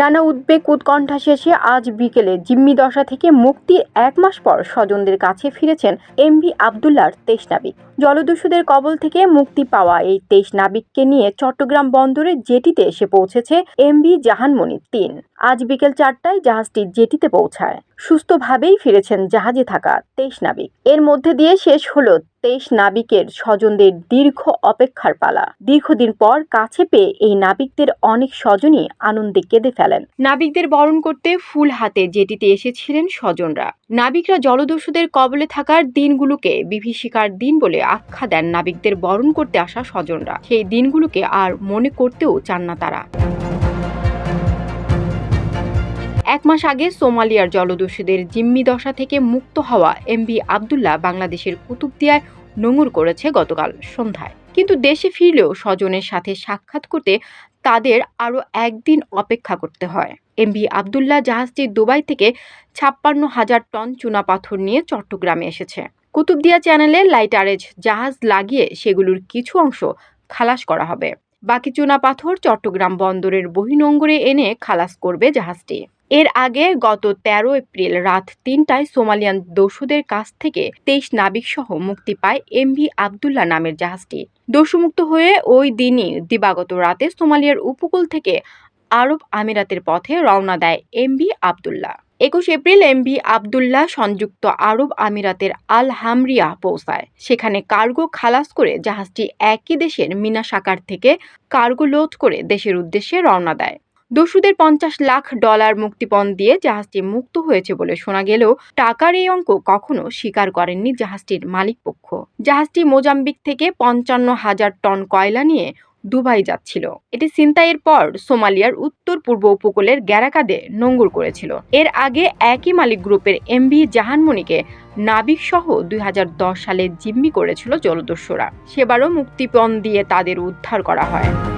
নানা উদ্বেগ উৎকণ্ঠা শেষে আজ বিকেলে জিম্মি দশা থেকে মুক্তির এক মাস পর স্বজনদের কাছে ফিরেছেন এমভি আবদুল্লার তেইশ নাবিক। জলদস্যুদের কবল থেকে মুক্তি পাওয়া এই তেইশ নাবিককে নিয়ে চট্টগ্রাম বন্দরের জেটিতে এসে পৌঁছেছে এমভি জাহানমণি তিন। আজ বিকেল চারটায় জাহাজটি জেটিতে পৌঁছায়। সুস্থভাবেই ফিরেছেন জাহাজে থাকা তেইশ নাবিক। এর মধ্যে দিয়ে শেষ হলো তেইশ নাবিকের স্বজনদের দীর্ঘ অপেক্ষার পালা। দীর্ঘদিন পর কাছে পেয়ে এই নাবিকদের অনেক স্বজনই আনন্দে কেঁদে ফেলেন। নাবিকদের বরণ করতে ফুল হাতে জেটিতে এসেছিলেন স্বজনরা। নাবিকরা জলদস্যুদের কবলে থাকার দিনগুলোকে বিভীষিকার দিন বলে আখ্যা দেন নাবিকদের বরণ করতে আসা স্বজনরা। সেই দিনগুলোকে আর মনে করতেও চান না তারা। এক মাস আগে সোমালিয়ার জলদস্যুদের জিম্মি দশা থেকে মুক্ত হওয়া এমবি আবদুল্লাহ বাংলাদেশের কুতুবদিয়ায় নোঙর করেছে গতকাল সন্ধ্যায়। কিন্তু দেশে ফিরলেও স্বজনের সাথে সাক্ষাৎ করতে তাদের আরও একদিন অপেক্ষা করতে হয়। এমবি আবদুল্লাহ জাহাজটি দুবাই থেকে ছাপ্পান্ন হাজার টন চুনাপাথর নিয়ে চট্টগ্রামে এসেছে। কুতুবদিয়া চ্যানেলে লাইটারেজ জাহাজ লাগিয়ে সেগুলোর কিছু অংশ খালাস করা হবে। বাকি চুনাপাথর চট্টগ্রাম বন্দরের বহিনঙ্গরে এনে খালাস করবে জাহাজটি। এর আগে গত তেরো এপ্রিল রাত তিনটায় সোমালিয়ান দস্যুদের কাছ থেকে তেইশ নাবিক সহ মুক্তি পায় এমভি আবদুল্লাহ নামের জাহাজটি। দস্যুমুক্ত হয়ে ওই দিনই দিবাগত রাতে সোমালিয়ার উপকূল থেকে আরব আমিরাতের পথে রওনা দেয় এমভি আবদুল্লাহ। একুশ এপ্রিল এমভি আবদুল্লাহ সংযুক্ত আরব আমিরাতের আল হামরিয়া পৌঁছায়। সেখানে কার্গো খালাস করে জাহাজটি একই দেশের মিনা সাকার থেকে কার্গো লোড করে দেশের উদ্দেশ্যে রওনা দেয়। দস্যুদের পঞ্চাশ লাখ ডলার মুক্তিপণ দিয়ে জাহাজটি মুক্ত হয়েছে বলে শোনা গেলেও টাকার এই অঙ্ক কখনো স্বীকার করেননি জাহাজটির মালিকপক্ষ জাহাজটি মোজাম্বিক থেকে পঞ্চান্ন হাজার টন কয়লা নিয়ে দুবাই যাচ্ছিল। এটি ছিনতাইয়ের পর সোমালিয়ার উত্তর পূর্ব উপকূলের গ্যারাকাদে নোঙ্গর করেছিল। এর আগে একই মালিক গ্রুপের এমভি জাহানমণিকে নাবিক সহ দুই হাজার দশ সালে জিম্মি করেছিল জলদস্যুরা। সেবারও মুক্তিপণ দিয়ে তাদের উদ্ধার করা হয়।